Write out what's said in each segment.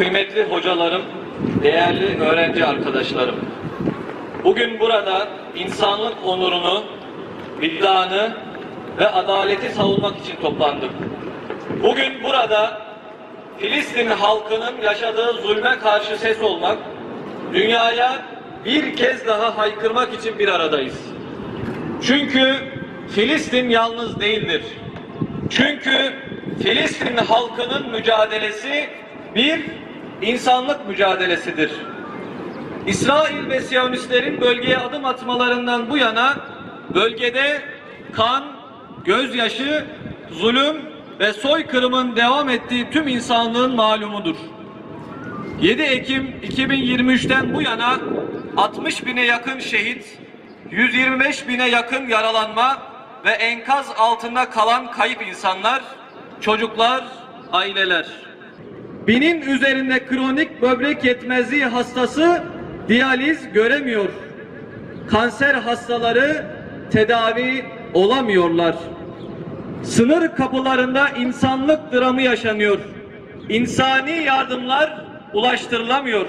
kıymetli hocalarım, değerli öğrenci arkadaşlarım. Bugün burada insanlık onurunu, vicdanı ve adaleti savunmak için toplandık. Bugün burada Filistin halkının yaşadığı zulme karşı ses olmak, dünyaya bir kez daha haykırmak için bir aradayız. Çünkü Filistin yalnız değildir. Çünkü Filistin halkının mücadelesi bir insanlık mücadelesidir. İsrail ve Siyonistlerin bölgeye adım atmalarından bu yana bölgede kan, gözyaşı, zulüm ve soykırımın devam ettiği tüm insanlığın malumudur. 7 Ekim 2023'ten bu yana 60 bine yakın şehit, 125 bine yakın yaralanma ve enkaz altında kalan kayıp insanlar, çocuklar, aileler. Binin üzerinde kronik böbrek yetmezliği hastası diyaliz göremiyor. Kanser hastaları tedavi olamıyorlar. Sınır kapılarında insanlık dramı yaşanıyor. İnsani yardımlar ulaştırılamıyor.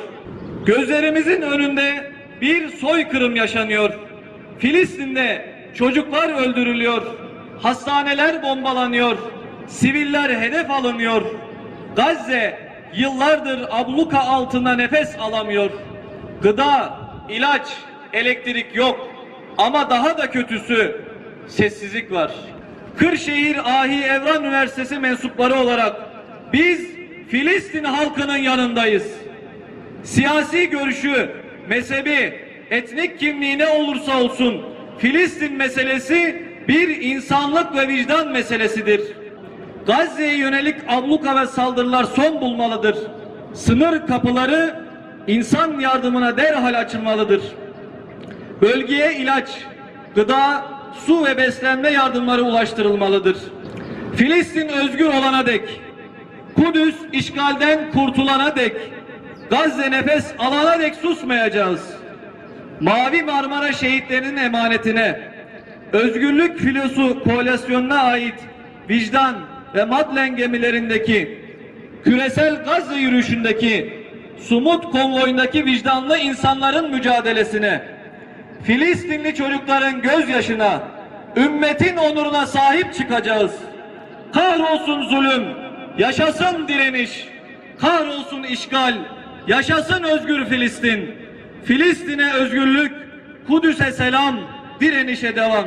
Gözlerimizin önünde bir soykırım yaşanıyor. Filistin'de çocuklar öldürülüyor. Hastaneler bombalanıyor. Siviller hedef alınıyor. Gazze yıllardır abluka altında nefes alamıyor. Gıda, ilaç, elektrik yok. Ama daha da kötüsü sessizlik var. Kırşehir Ahi Evran Üniversitesi mensupları olarak biz Filistin halkının yanındayız. Siyasi görüşü, mezhebi, etnik kimliği ne olursa olsun Filistin meselesi bir insanlık ve vicdan meselesidir. Gazze'ye yönelik abluka ve saldırılar son bulmalıdır. Sınır kapıları insan yardımına derhal açılmalıdır. Bölgeye ilaç, gıda, su ve beslenme yardımları ulaştırılmalıdır. Filistin özgür olana dek, Kudüs işgalden kurtulana dek, Gazze nefes alana dek susmayacağız. Mavi Marmara şehitlerinin emanetine, özgürlük filosu koalisyonuna ait vicdan ve Madlen gemilerindeki, küresel Gazze yürüyüşündeki, Sumut konvoyundaki vicdanlı insanların mücadelesine, Filistinli çocukların gözyaşına, ümmetin onuruna sahip çıkacağız. Kahrolsun zulüm, yaşasın direniş, kahrolsun işgal, yaşasın özgür Filistin. Filistin'e özgürlük, Kudüs'e selam, direnişe devam.